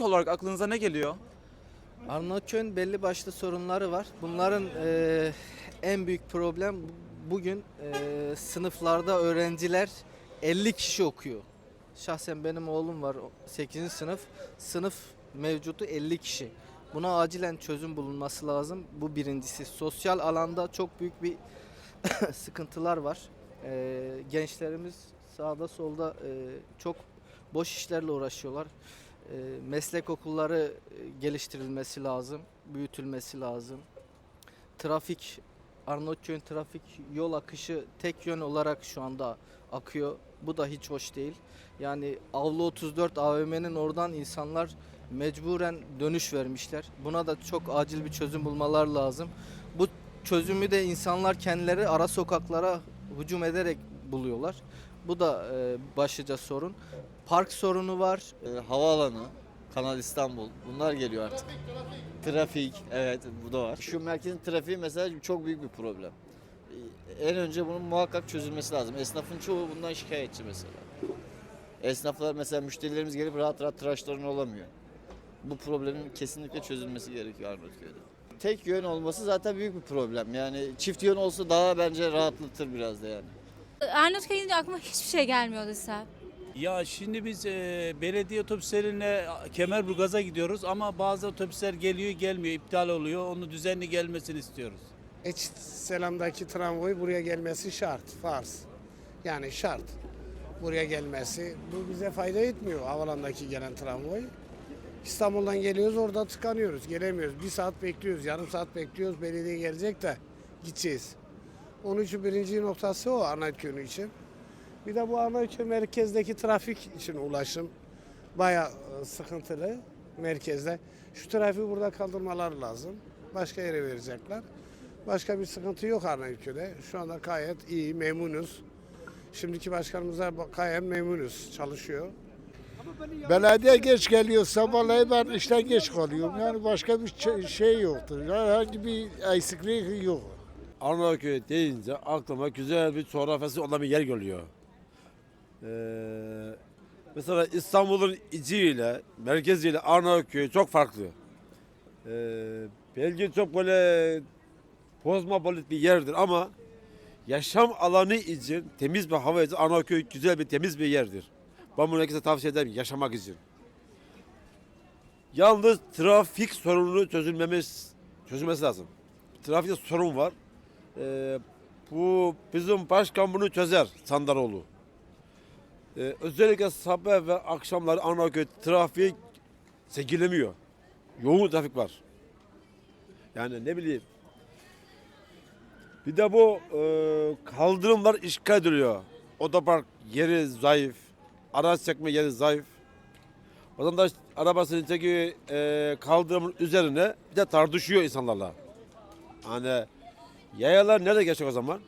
olarak aklınıza ne geliyor? Arnavutköy'ün belli başlı sorunları var. Bunların eee, en büyük problem bu- bugün eee, sınıflarda öğrenciler 50 kişi okuyor. Şahsen benim oğlum var 8. sınıf. Sınıf mevcutu 50 kişi. Buna acilen çözüm bulunması lazım. Bu birincisi. Sosyal alanda çok büyük bir sıkıntılar var. Eee, gençlerimiz sağda solda eee, çok boş işlerle uğraşıyorlar. Eee, meslek okulları e, geliştirilmesi lazım, büyütülmesi lazım. Trafik, Arnavutköy'ün trafik yol akışı tek yön olarak şu anda akıyor. Bu da hiç hoş değil. Yani Avlu 34 AVM'nin oradan insanlar mecburen dönüş vermişler. Buna da çok acil bir çözüm bulmalar lazım. Bu çözümü de insanlar kendileri ara sokaklara hücum ederek buluyorlar. Bu da e, başlıca sorun. Park sorunu var. E, havaalanı, Kanal İstanbul bunlar geliyor artık. Trafik, evet bu da var. Şu merkezin trafiği mesela çok büyük bir problem. E, En önce bunun muhakkak çözülmesi lazım. Esnafın çoğu bundan şikayetçi mesela. Esnaflar mesela müşterilerimiz gelip rahat rahat tıraşlarını olamıyor. Bu problemin kesinlikle çözülmesi gerekiyor Arnavutköy'de. Tek yön olması zaten büyük bir problem. Yani çift yön olsa daha bence rahatlatır biraz da yani. Arnavutköy deyince aklıma hiçbir şey gelmiyordu Sel. Ya şimdi biz e, belediye otobüslerine Kemerburgaz'a gidiyoruz ama bazı otobüsler geliyor gelmiyor iptal oluyor. Onu düzenli gelmesini istiyoruz. Eç Selam'daki tramvay buraya gelmesi şart, farz. Yani şart. Buraya gelmesi. Bu bize fayda etmiyor havalandaki gelen tramvay. İstanbul'dan geliyoruz orada tıkanıyoruz. Gelemiyoruz. Bir saat bekliyoruz. Yarım saat bekliyoruz. Belediye gelecek de gideceğiz. Onun için birinci noktası o Arnavutköy için. Bir de bu Arnavutköy merkezdeki trafik için ulaşım bayağı e, sıkıntılı merkezde. Şu trafiği burada kaldırmaları lazım. Başka yere verecekler. Başka bir sıkıntı yok Arnavutköy'de. Şu anda gayet iyi, memnunuz. Şimdiki başkanımıza gayet memnunuz, çalışıyor. Belediye geç geliyorsa vallahi ben işten geç kalıyorum. Yani başka bir ç- şey yoktur. Herhangi bir eksiklik yok. Arnavutköy deyince aklıma güzel bir coğrafyası olan bir yer geliyor. Ee, mesela İstanbul'un içiyle, merkeziyle Arnavutköy çok farklı. Ee, belki çok böyle kozmopolit bir yerdir ama yaşam alanı için, temiz bir hava için Arnavutköy güzel bir temiz bir yerdir. Ben bunu herkese tavsiye ederim yaşamak için. Yalnız trafik sorununu çözülmemiz çözülmesi lazım. Trafikte sorun var. Ee, bu bizim başkan bunu çözer Sandaroğlu. Ee, özellikle sabah ve akşamları Arnavutköy trafiği çekilemiyor. Yoğun trafik var. Yani ne bileyim. Bir de bu e, kaldırımlar işgal ediliyor. Otopark yeri zayıf. Araç çekme yeri zayıf. Vatandaş arabasını çekiyor e, kaldırımın üzerine bir de tartışıyor insanlarla. Hani yayalar nerede geçecek o zaman?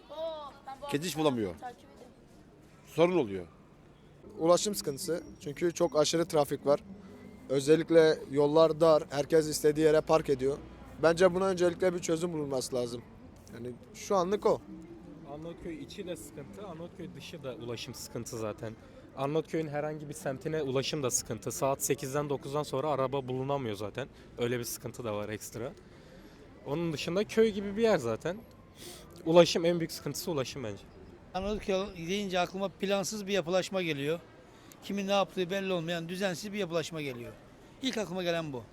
Geçiş bulamıyor. Sorun oluyor. Ulaşım sıkıntısı. Çünkü çok aşırı trafik var. Özellikle yollar dar. Herkes istediği yere park ediyor. Bence buna öncelikle bir çözüm bulunması lazım. Yani şu anlık o. Arnavutköy içi de sıkıntı, Arnavutköy dışı da ulaşım sıkıntı zaten. Arnavutköy'ün herhangi bir semtine ulaşım da sıkıntı. Saat 8'den 9'dan sonra araba bulunamıyor zaten. Öyle bir sıkıntı da var ekstra. Onun dışında köy gibi bir yer zaten. Ulaşım en büyük sıkıntısı ulaşım bence. Arnavutköy deyince aklıma plansız bir yapılaşma geliyor. Kimin ne yaptığı belli olmayan düzensiz bir yapılaşma geliyor. İlk aklıma gelen bu.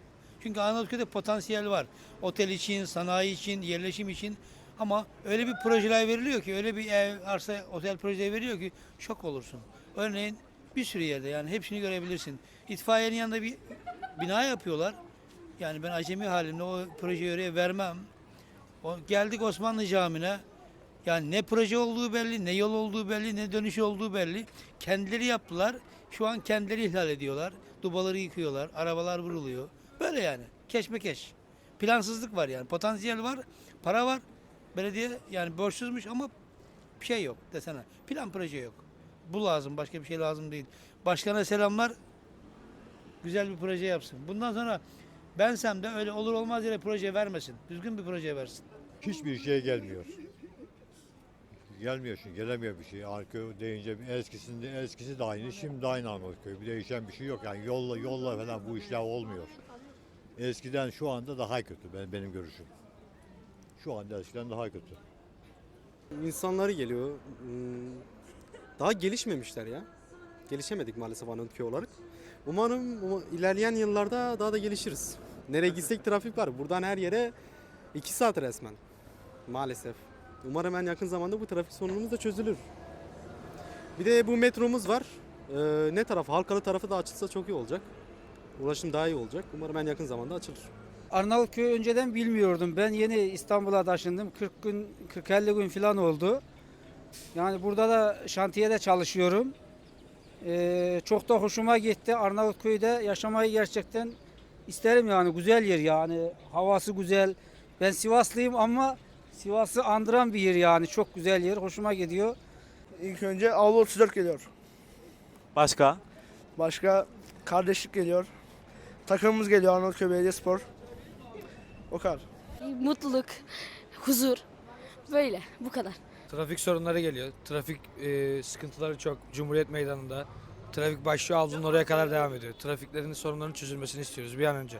Çünkü Arnavutköy'de potansiyel var. Otel için, sanayi için, yerleşim için. Ama öyle bir projeler veriliyor ki, öyle bir ev, arsa, otel projeleri veriyor ki şok olursun. Örneğin bir sürü yerde yani hepsini görebilirsin. İtfaiyenin yanında bir bina yapıyorlar. Yani ben acemi halimle o projeyi oraya vermem. O, geldik Osmanlı Camii'ne. Yani ne proje olduğu belli, ne yol olduğu belli, ne dönüş olduğu belli. Kendileri yaptılar. Şu an kendileri ihlal ediyorlar. Dubaları yıkıyorlar. Arabalar vuruluyor. Böyle yani. Keşmekeş. Plansızlık var yani. Potansiyel var. Para var. Belediye yani borçsuzmuş ama bir şey yok desene. Plan proje yok. Bu lazım. Başka bir şey lazım değil. Başkana selamlar. Güzel bir proje yapsın. Bundan sonra bensem de öyle olur olmaz yere proje vermesin. Düzgün bir proje versin. Hiçbir şey gelmiyor. Gelmiyor şimdi gelemiyor bir şey. Arköy deyince eskisinde eskisi de aynı şimdi de aynı Arnavutköy. Bir değişen bir şey yok yani yolla yolla falan bu işler olmuyor. Eskiden şu anda daha kötü ben, benim görüşüm. Şu anda eskiden daha kötü. İnsanları geliyor. hmm, Daha gelişmemişler ya. Gelişemedik maalesef Arnavutköy olarak. Umarım um- ilerleyen yıllarda daha da gelişiriz. Nereye gitsek trafik var. Buradan her yere 2 saat resmen. Maalesef. Umarım en yakın zamanda bu trafik sorunumuz da çözülür. Bir de bu metromuz var. Ee, ne tarafı? Halkalı tarafı da açılsa çok iyi olacak. Ulaşım daha iyi olacak. Umarım en yakın zamanda açılır. Arnavutköy önceden bilmiyordum. Ben yeni İstanbul'a taşındım. 40 gün, 40-50 gün falan oldu. Yani burada da şantiyede çalışıyorum. Ee, çok da hoşuma gitti. Arnavutköy'de yaşamayı gerçekten isterim yani. Güzel yer yani. Havası güzel. Ben Sivaslıyım ama Sivas'ı andıran bir yer yani. Çok güzel yer. Hoşuma gidiyor. İlk önce Avlu 34 geliyor. Başka? Başka kardeşlik geliyor. Takımımız geliyor Arnavutköy Belediyespor. O kadar. Mutluluk, huzur. Böyle bu kadar. Trafik sorunları geliyor. Trafik e, sıkıntıları çok. Cumhuriyet Meydanı'nda. Trafik başlıyor Avlu'nun oraya kadar devam ediyor. Trafiklerin sorunlarının çözülmesini istiyoruz bir an önce.